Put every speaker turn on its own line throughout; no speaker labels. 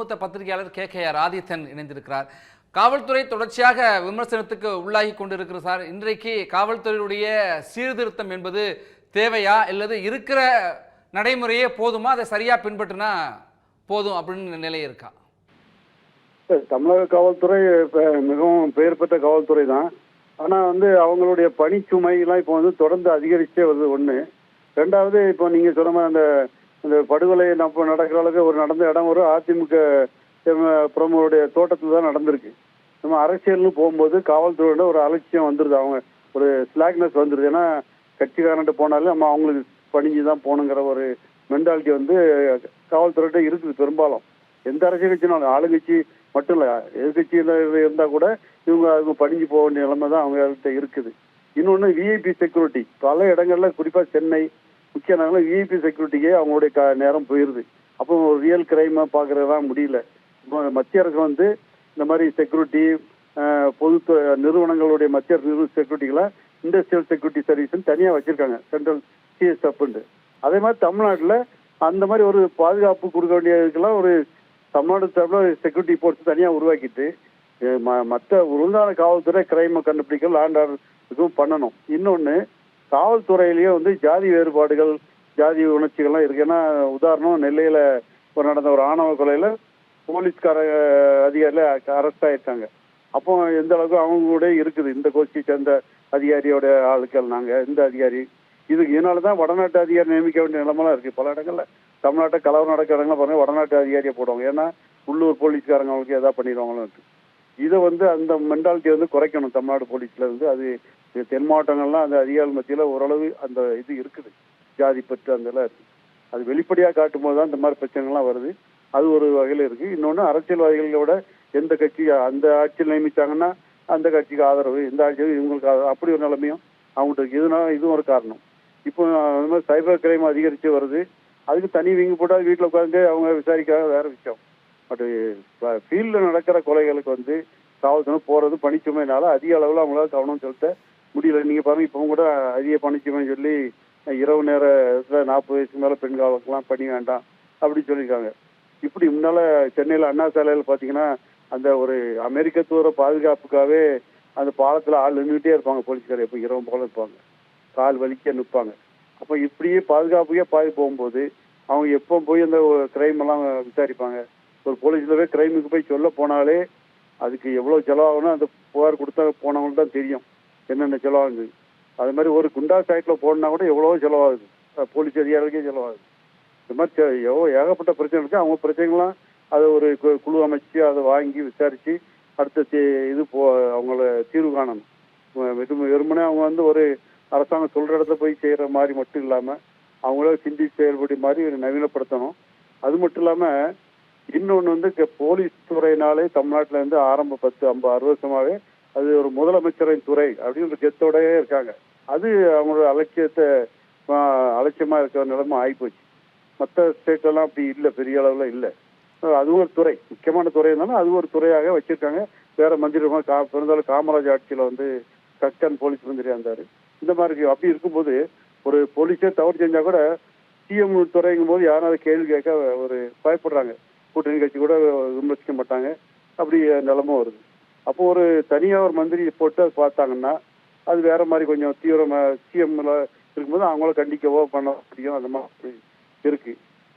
மூத்த பத்திரிகையாளர் K. K. R. Adithan இணைந்திருக்கிறார். காவல்துறை தொடர்ச்சியாக விமர்சனத்துக்கு உள்ளாகி கொண்டிருக்கிறது சார். இன்றைக்கு காவல்துறையுடைய சீர்திருத்தம் என்பது தேவையா? அல்லது இருக்கிற நடைமுறையே போதுமா? அதை சரியா பின்பற்றினா போதும் அப்படின்னு நிலை இருக்கா?
தமிழக காவல்துறை மிகவும் பெயர் பெற்ற காவல்துறை தான். ஆனால் வந்து அவங்களுடைய பணிச்சுமைலாம் இப்போ வந்து தொடர்ந்து அதிகரிச்சே வருது ஒன்று ரெண்டாவது இப்போ நீங்கள் சொன்ன மாதிரி அந்த இந்த படுகொலை நம்ம நடக்கிற அளவுக்கு ஒரு நடந்த இடம் ஒரு அதிமுக எம்- பிரமுகருடைய தோட்டத்தில் தான் நடந்திருக்கு. நம்ம அரசியல்னு போகும்போது காவல்துறையோட ஒரு அலட்சியம் வந்துடுது அவங்க ஒரு ஸ்லாக்னஸ் வந்துடுது ஏன்னா கட்சிக்காரன்ட்டு போனாலும் நம்ம அவங்களுக்கு பணிஞ்சு தான் போகணுங்கிற ஒரு மென்டாலிட்டி வந்து காவல்துறையிட்ட இருக்குது பெரும்பாலும். எந்த அரசியல் கட்சினாலும் ஆளுங்கட்சி மட்டும் இல்லை எதிர்கட்சியில் இருந்தால் கூட இவங்க அவங்க பணிஞ்சு போக வேண்டிய நிலைமை தான் அவங்கள்ட்ட இருக்குது. இன்னொன்று விஐபி செக்யூரிட்டி பல இடங்களில் குறிப்பாக சென்னை முக்கிய நகரில் விஐபி செக்யூரிட்டிக்கே அவங்களுடைய க நேரம் போயிருது. அப்போ ஒரு ரியல் கிரைமா பார்க்குறதுலாம் முடியல. இப்போ மத்திய அரசு வந்து இந்த மாதிரி செக்யூரிட்டி பொது நிறுவனங்களுடைய மத்திய அரசு செக்யூரிட்டிகளை இண்டஸ்ட்ரியல் செக்யூரிட்டி சர்வீஸ்னு தனியாக வச்சிருக்காங்க. சென்ட்ரல் சிஎஸ்எஃப்னு அதே மாதிரி தமிழ்நாட்டில் அந்த மாதிரி ஒரு பாதுகாப்பு கொடுக்க வேண்டியதுக்கெல்லாம் ஒரு தமிழ்நாடு சார்பில் செக்யூரிட்டி போர்ஸ் தனியாக உருவாக்கிட்டு மற்ற உருந்தான காவல்துறை கிரைமை கண்டுபிடிக்க லேண்ட் ஆர்டருக்கும் பண்ணணும். இன்னொன்று காவல்துறையிலேயே வந்து ஜாதி வேறுபாடுகள் ஜாதி உணர்ச்சிகள்லாம் இருக்கு. ஏன்னா உதாரணம் நெல்லையில் ஒரு நடந்த ஒரு ஆணவ கொலையில போலீஸ்கார அதிகாரில அரெஸ்ட் ஆயிருக்காங்க அப்போ எந்த அளவுக்கு அவங்க கூட இருக்குது? இந்த கோஷ்டியை சேர்ந்த அதிகாரியோட ஆளுக்கள் நாங்கள் இந்த அதிகாரி. இதுக்கு இதனாலதான் வடநாட்டு அதிகாரி நியமிக்க வேண்டிய நிலமெல்லாம் இருக்கு. பல இடங்கள்ல தமிழ்நாட்டை கலவரம் நடக்கிற இடங்கள பாருங்க வடநாட்டு அதிகாரியை போடுவாங்க. ஏன்னா உள்ளூர் போலீஸ்காரங்க அவங்களுக்கு எதாவது பண்ணிடுவாங்களும் இருக்கு. இதை வந்து அந்த மென்டாலிட்டி வந்து குறைக்கணும். தமிழ்நாடு போலீஸ்ல இருந்து அது இது தென் மாவட்டங்கள்லாம் அந்த அதிகாரிகள் மத்தியில் ஓரளவு அந்த இது இருக்குது. ஜாதி பற்று அந்த எல்லாம் இருக்குது அது வெளிப்படையாக காட்டும் போது தான் இந்த மாதிரி பிரச்சனைகள்லாம் வருது. அது ஒரு வகையில் இருக்கு. இன்னொன்று அரசியல்வாதிகளோட எந்த கட்சி அந்த ஆட்சியில் நியமித்தாங்கன்னா அந்த கட்சிக்கு ஆதரவு இந்த ஆட்சியும் இவங்களுக்கு ஆதரவு அப்படி ஒரு நிலைமையும் அவங்களுக்கு இருக்கு. இதுவும் ஒரு காரணம். இப்போ அந்த மாதிரி சைபர் கிரைம் அதிகரித்து வருது. அதுக்கு தனி வீங்கி போட்டால் வீட்டில் உட்காந்து அவங்க விசாரிக்காத வேற விஷயம். பட் ஃபீல்டில் நடக்கிற கொலைகளுக்கு வந்து காவல்துறை போகிறது பணிச்சுமைனால அதிக அளவில் அவங்களால கவனம் செலுத்த முடியல. நீங்கள் பாருங்க இப்போ கூட அதிக பணிச்சுமைன்னு சொல்லி இரவு நேரத்தில் நாற்பது வயசுக்கு மேலே பெண்களுக்கெல்லாம் பண்ணி பணி வேண்டாம் அப்படின்னு சொல்லியிருக்காங்க. இப்படி முன்னால சென்னையில் அண்ணா சாலையில் பார்த்தீங்கன்னா அந்த ஒரு அமெரிக்க தூர பாதுகாப்புக்காகவே அந்த பாலத்தில் ஆள் நின்றுட்டே இருப்பாங்க போலீஸ்கார் எப்போ இரவு போல இருப்பாங்க. கால் வலிக்க நிற்பாங்க அப்போ இப்படியே பாதுகாப்புக்கே பாதி போகும்போது அவங்க எப்போ போய் அந்த கிரைம் எல்லாம் விசாரிப்பாங்க? ஒரு போலீஸ்ல போய் கிரைமுக்கு போய் சொல்ல போனாலே அதுக்கு எவ்வளோ செலவாகணும் அந்த புகார் கொடுத்தா போனவங்களுக்கு தான் தெரியும். என்னென்ன செலவாகுது? அது மாதிரி ஒரு குண்டா சைட்டில் போடனா கூட எவ்வளோ செலவாகுது. போலீஸ் அதிகாரிகளுக்கே செலவாகுது. இந்த மாதிரி செ- எவ்வளோ ஏகப்பட்ட பிரச்சனை இருக்குது அவங்க பிரச்சனைகள்லாம் அதை ஒரு கு- குழு அமைச்சு அதை வாங்கி விசாரித்து அடுத்த இது போ அவங்கள தீர்வு காணணும். வெ- வெறுமனே அவங்க வந்து ஒரு அரசாங்கம் சொல்கிற இடத்துல போய் செய்கிற மாதிரி மட்டும் இல்லாமல் அவங்களே சிந்தி செயல்படி மாதிரி நவீனப்படுத்தணும். அது மட்டும் இல்லாமல் இன்னொன்று வந்து போலீஸ் துறையினாலே தமிழ்நாட்டில் இருந்து ஆரம்ப பத்து ஐம்பது அறுபது வருஷமாகவே அது ஒரு முதலமைச்சரின் துறை அப்படின்னு கெத்தோடயே இருக்காங்க. அது அவங்களோட அலட்சியத்தை அலட்சியமாக அலட்சியமா இருக்கிற நிலைமை ஆகிப்போச்சு மற்ற ஸ்டேட்லாம் அப்படி இல்லை பெரிய அளவில் இல்லை. அது ஒரு துறை. முக்கியமான துறை இருந்தாலும் அது ஒரு துறையாக வச்சிருக்காங்க. வேற மந்திரி கா பிறந்தாலும் காமராஜ் ஆட்சியில் வந்து கஸ்டன் போலீஸ் மந்திரியாக இருந்தார். இந்த மாதிரி இருக்கு. அப்படி இருக்கும்போது ஒரு போலீஸே தவறு செஞ்சால் கூட சிஎம் துறைங்கும் போது யாரும் கேள்வி கேட்க ஒரு பயப்படுறாங்க. கூட்டணி கட்சி கூட விமர்சிக்க மாட்டாங்க. அப்படி நிலமும் வருது. அப்போ ஒரு தனியாக ஒரு மந்திரி போட்டு அது பார்த்தாங்கன்னா அது வேற மாதிரி கொஞ்சம் தீவிரமா சிஎம்ல இருக்கும்போது அவங்கள கண்டிக்கவோ பண்ண முடியும் அந்த மாதிரி இருக்கு.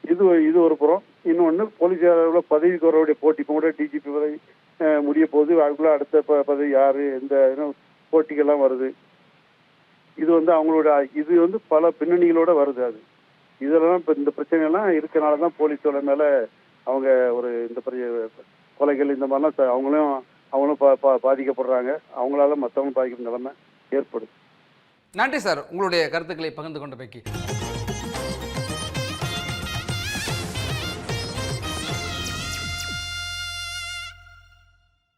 இது இது ஒரு புறம். இன்னொன்று போலீஸ் பதவி பதவிக்கு போட்டி கூட டிஜிபி பதவி முடிய போகுது. அதுக்குள்ள அடுத்த ப- பதவி யாரு எந்த போட்டிகள்லாம் வருது. இது வந்து அவங்களோட இது வந்து பல பின்னணிகளோட வருது அது. இதெல்லாம் இப்போ இந்த பிரச்சனைலாம் இருக்கனால தான் போலீஸோட மேலே அவங்க ஒரு இந்த கொலைகள் இந்த மாதிரிலாம் அவங்களும் அவங்களும் பா- பா- பாதிக்கப்படுறாங்க. அவங்களால மற்றவங்களும் பாதிக்கும் நிலைமை ஏற்படுது.
நன்றி சார். உங்களுடைய கருத்துக்களை பகிர்ந்து கொண்ட பைக்கி